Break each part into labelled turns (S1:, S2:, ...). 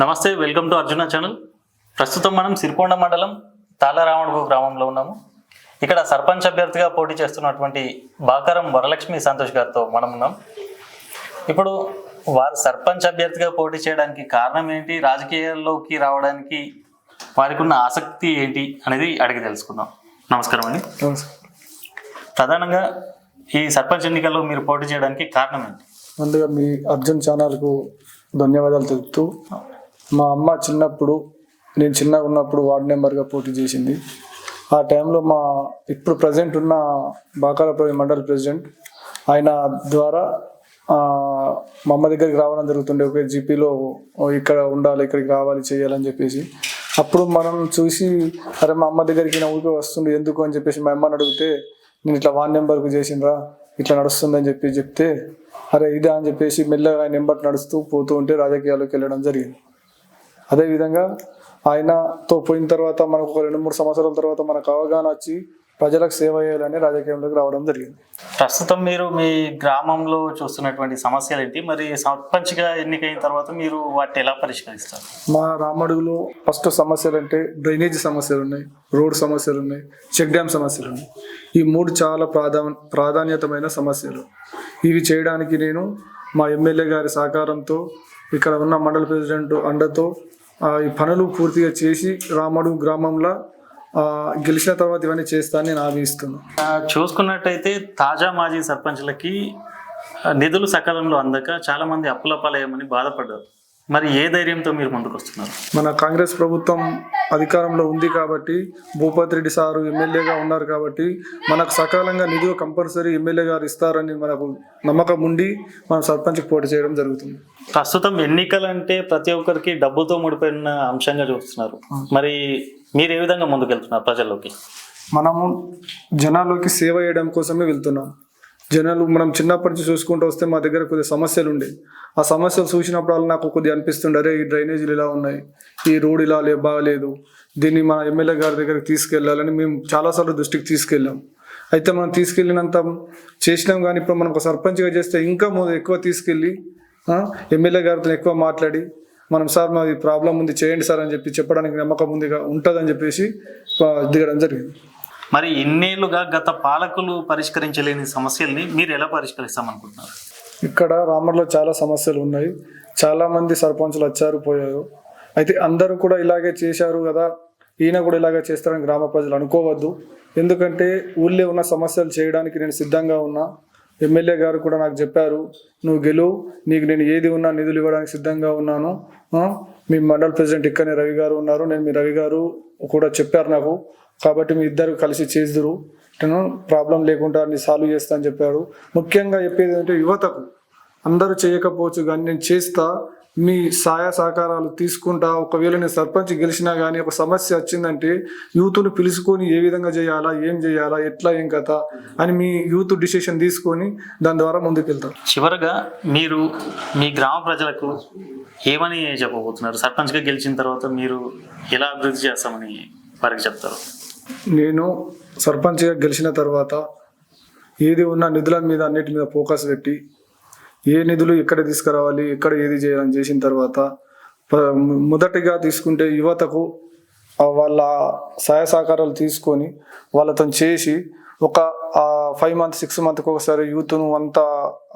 S1: నమస్తే welcome to Arjuna channel. ప్రస్తుతం మనం సిరికొండ మండలం తాళరామడుగు గ్రామంలో ఉన్నాము. ఇక్కడ సర్పంచ్ అభ్యర్థిగా పోటీ చేస్తున్నటువంటి బాకారం వరలక్ష్మి సంతోష్ గారితో మనం ఉన్నాం. ఇప్పుడు వారు సర్పంచ్ అభ్యర్థిగా పోటీ చేయడానికి కారణం ఏంటి? రాజకీయాల్లోకి రావడానికి వారికి ఉన్న ఆసక్తి ఏంటి అనేది అడిగి తెలుసుకుందాం. నమస్కారం అండి. ప్రధానంగా ఈ సర్పంచ్ ఎన్నికల్లో మీరు పోటీ చేయడానికి కారణం ఏంటి?
S2: ముందుగా మీ అర్జున్ ఛానల్కు ధన్యవాదాలు తెలుపుతూ మా అమ్మ చిన్నప్పుడు నేను చిన్నగా ఉన్నప్పుడు వార్డు మెంబర్గా పోటీ చేసింది. ఆ టైంలో మా ఇప్పుడు ప్రజెంట్ ఉన్న బాకాలపల్లి మండల ప్రెసిడెంట్ ఆయన ద్వారా మా అమ్మ దగ్గరికి రావడం జరుగుతుండే. ఒక జీపీలో ఇక్కడ ఉండాలి ఇక్కడికి రావాలి చేయాలని చెప్పేసి. అప్పుడు మనం చూసి అరే మా అమ్మ దగ్గరికి నా ఊరికి వస్తుంది ఎందుకు అని చెప్పేసి మా అమ్మని అడిగితే నేను ఇట్లా వార్డ్ నెంబర్కు చేసిండ్రా ఇట్లా నడుస్తుందని చెప్పి చెప్తే అరే ఇదా అని చెప్పేసి మెల్లగా ఆయన నెంబర్ నడుస్తూ పోతూ ఉంటే రాజకీయాల్లోకి వెళ్ళడం జరిగింది. అదేవిధంగా ఆయనతో పోయిన తర్వాత మనకు ఒక రెండు మూడు సంవత్సరాల తర్వాత మనకు అవగాహన వచ్చి ప్రజలకు సేవ చేయాలని రాజకీయంలోకి రావడం జరిగింది.
S1: ప్రస్తుతం మీరు మీ గ్రామంలో చూస్తున్నటువంటి సమస్యలు ఏంటి మరి సర్పంచ్గా ఎన్నికైన తర్వాత మీరు వాటిని ఎలా పరిష్కరిస్తారు?
S2: మా రామడుగులో ఫస్ట్ సమస్యలు అంటే డ్రైనేజీ సమస్యలు ఉన్నాయి రోడ్ సమస్యలు ఉన్నాయి చెక్ డ్యామ్ సమస్యలు ఉన్నాయి ఈ మూడు చాలా ప్రాధా ప్రాధాన్యతమైన సమస్యలు. ఇవి చేయడానికి నేను మా ఎమ్మెల్యే గారి సహకారంతో ఇక్కడ ఉన్న మండల ప్రెసిడెంట్ అండతో ఈ పనులు పూర్తిగా చేసి రామడు గ్రామంలో గెలిచిన తర్వాత ఇవన్నీ చేస్తానని నేను హామీ ఇస్తున్నాను
S1: చూసుకున్నట్టయితే తాజా మాజీ సర్పంచ్లకి నిధులు సకాలంలో అందక చాలామంది అప్పుల పాలయ్యమని బాధపడ్డారు. మరి ఏ ధైర్యంతో మీరు ముందుకు వస్తున్నారు
S2: మన కాంగ్రెస్ ప్రభుత్వం అధికారంలో ఉంది కాబట్టి భూపతి రెడ్డి సారు ఎమ్మెల్యేగా ఉన్నారు కాబట్టి మనకు సకాలంగా నిధులు కంపల్సరీ ఎమ్మెల్యే గారు ఇస్తారని మనకు నమ్మకం ఉండి మనం సర్పంచ్కి పోటీ చేయడం జరుగుతుంది.
S1: ప్రస్తుతం ఎన్నికలంటే ప్రతి ఒక్కరికి డబ్బుతో ముడిపోయిన అంశంగా చూస్తున్నారు. మరి మీరు ఏ విధంగా ముందుకెళ్తున్నారు ప్రజల్లోకి?
S2: మనము జనాల్లోకి సేవ చేయడం కోసమే వెళ్తున్నాం. జనాలు మనం చిన్నప్పటి నుంచి చూసుకుంటూ వస్తే మా దగ్గర కొద్దిగా సమస్యలు ఉండే. ఆ సమస్యలు చూసినప్పుడు నాకు కొద్దిగా అనిపిస్తుండే అరే ఈ డ్రైనేజీలు ఇలా ఉన్నాయి ఈ రోడ్ ఇలా లే బాగలేదు దీన్ని మా ఎమ్మెల్యే గారి దగ్గరికి తీసుకెళ్ళాలని మేము చాలాసార్లు దృష్టికి తీసుకెళ్ళాం. అయితే మనం తీసుకెళ్ళినంత చేసినాం కానీ ఇప్పుడు మనం ఒక సర్పంచ్గా చేస్తే ఇంకా మొ- ఎక్కువ తీసుకెళ్ళి ఎమ్మెల్యే గారితో ఎక్కువ మాట్లాడి మనం సార్ మాది ప్రాబ్లం ఉంది చేయండి సార్ అని చెప్పి చెప్పడానికి నమ్మకం ఉందిగా ఉంటుందని చెప్పేసి దిగడం జరిగింది.
S1: మరి ఇన్నేళ్ళుగా గత పాలకులు పరిష్కరించలేని సమస్యల్ని మీరు ఎలా పరిష్కరిస్తామనుకుంటున్నారు?
S2: ఇక్కడ రామర్లో చాలా సమస్యలు ఉన్నాయి. చాలా మంది సర్పంచులు వచ్చారు పోయారు. అయితే అందరూ కూడా ఇలాగే చేశారు కదా ఈయన కూడా ఇలాగే చేస్తారని గ్రామ ప్రజలు అనుకోవద్దు. ఎందుకంటే ఊళ్ళో ఉన్న సమస్యలు చేయడానికి నేను సిద్ధంగా ఉన్నా. ఎమ్మెల్యే గారు కూడా నాకు చెప్పారు నువ్వు గెలువు నీకు నేను ఏది ఉన్నా నిధులు ఇవ్వడానికి సిద్ధంగా ఉన్నాను. మీ మండల్ ప్రెసిడెంట్ ఇక్కడనే రవి గారు ఉన్నారు. నేను మీ రవి గారు కూడా చెప్పారు నాకు. కాబట్టి మీ ఇద్దరు కలిసి చేదురు ప్రాబ్లం లేకుండా అన్ని సాల్వ్ చేస్తా అని చెప్పారు. ముఖ్యంగా చెప్పేది ఏంటంటే యువతకు అందరూ చేయకపోవచ్చు కానీ నేను చేస్తా మీ సాయ సహకారాలు తీసుకుంటా ఒకవేళ నేను సర్పంచ్ గెలిచినా కానీ ఒక సమస్య వచ్చిందంటే యూత్ను పిలుచుకొని ఏ విధంగా చేయాలా ఏం చేయాలా ఎట్లా ఏం కథ అని మీ యూత్ డిసిషన్ తీసుకొని దాని ద్వారా ముందుకెళ్తారు.
S1: చివరగా మీరు మీ గ్రామ ప్రజలకు ఏమని చెప్పబోతున్నారు? సర్పంచ్గా గెలిచిన తర్వాత మీరు ఎలా అభివృద్ధి చేస్తామని వారికి చెప్తారు?
S2: నేను సర్పంచ్గా గెలిచిన తర్వాత ఏది ఉన్న నిధుల మీద అన్నిటి మీద ఫోకస్ పెట్టి ఏ నిధులు ఎక్కడ తీసుకురావాలి ఎక్కడ ఏది చేయాలని చేసిన తర్వాత మొదటిగా తీసుకుంటే యువతకు వాళ్ళ సహాయ సహకారాలు తీసుకొని వాళ్ళతో చేసి ఒక ఫైవ్ మంత్ సిక్స్ మంత్కి ఒకసారి యూత్ను అంత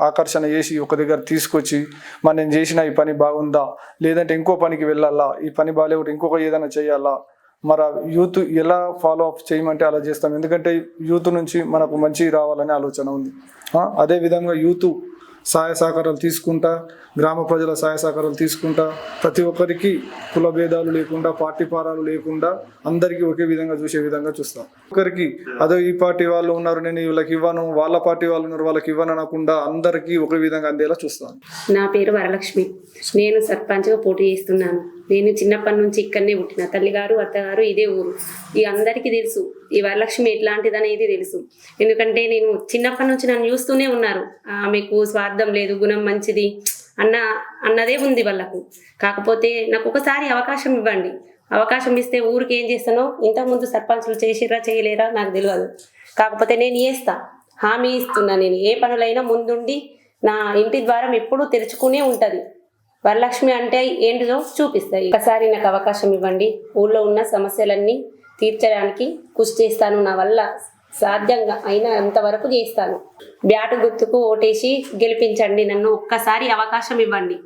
S2: ఆకర్షణ చేసి ఒక దగ్గర తీసుకొచ్చి మరి నేను చేసిన ఈ పని బాగుందా? లేదంటే ఇంకో పనికి వెళ్ళాలా? ఈ పని బాగాలేకపోతే ఇంకొక ఏదైనా చేయాలా? మరి యూత్ ఎలా ఫాలో అప్ చేయమంటే అలా చేస్తాం. ఎందుకంటే యూత్ నుంచి మనకు మంచి రావాలనే ఆలోచన ఉంది. అదేవిధంగా అదే విధంగా యూత్ సహాయ సహకారాలు తీసుకుంటా గ్రామ ప్రజల సహాయ సహకారాలు తీసుకుంటా ప్రతి ఒక్కరికి కుల భేదాలు లేకుండా పార్టీ పారాలు లేకుండా అందరికీ ఒకే విధంగా చూసే విధంగా చూస్తాం. ఒకరికి అదో ఈ పార్టీ వాళ్ళు ఉన్నారు నేను వీళ్ళకి ఇవ్వను వాళ్ళ పార్టీ వాళ్ళు ఉన్నారు వాళ్ళకి ఇవ్వను అనకుండా అందరికీ ఒకే విధంగా అందేలా చూస్తాను
S3: నా పేరు వరలక్ష్మి. నేను సర్పంచ్గా పోటీ చేస్తున్నాను. నేను చిన్నప్పటి నుంచి ఇక్కడనే పుట్టిన. తల్లిగారు అత్తగారు ఇదే ఊరు. ఈ అందరికీ తెలుసు. ఈ వరలక్ష్మి ఎట్లాంటిది అనేది తెలుసు. ఎందుకంటే నేను చిన్నప్పటి నుంచి నన్ను చూస్తూనే ఉన్నారు. ఆమెకు స్వార్థం లేదు గుణం మంచిది అన్న అన్నదే ఉంది వాళ్ళకు. కాకపోతే నాకు ఒకసారి అవకాశం ఇవ్వండి. అవకాశం ఇస్తే ఊరికి ఏం చేస్తానో ఇంతకుముందు సర్పంచులు చేసిరా చేయలేరా నాకు తెలియదు. కాకపోతే నేను చేస్తా. హామీ ఇస్తున్నా నేను. ఏ పనులైనా ముందుండి నా ఇంటి ద్వారం ఎప్పుడూ తెరుచుకునే ఉంటుంది. వరలక్ష్మి అంటే ఏంటిదో చూపిస్తాయి ఒకసారి నాకు అవకాశం ఇవ్వండి. ఊళ్ళో ఉన్న సమస్యలన్నీ తీర్చడానికి కృషి చేస్తాను. నా వల్ల సాధ్యంగా అయినంత వరకు చేస్తాను. బ్యాటు గుర్తుకు ఓటేసి గెలిపించండి. నన్ను ఒక్కసారి అవకాశం ఇవ్వండి.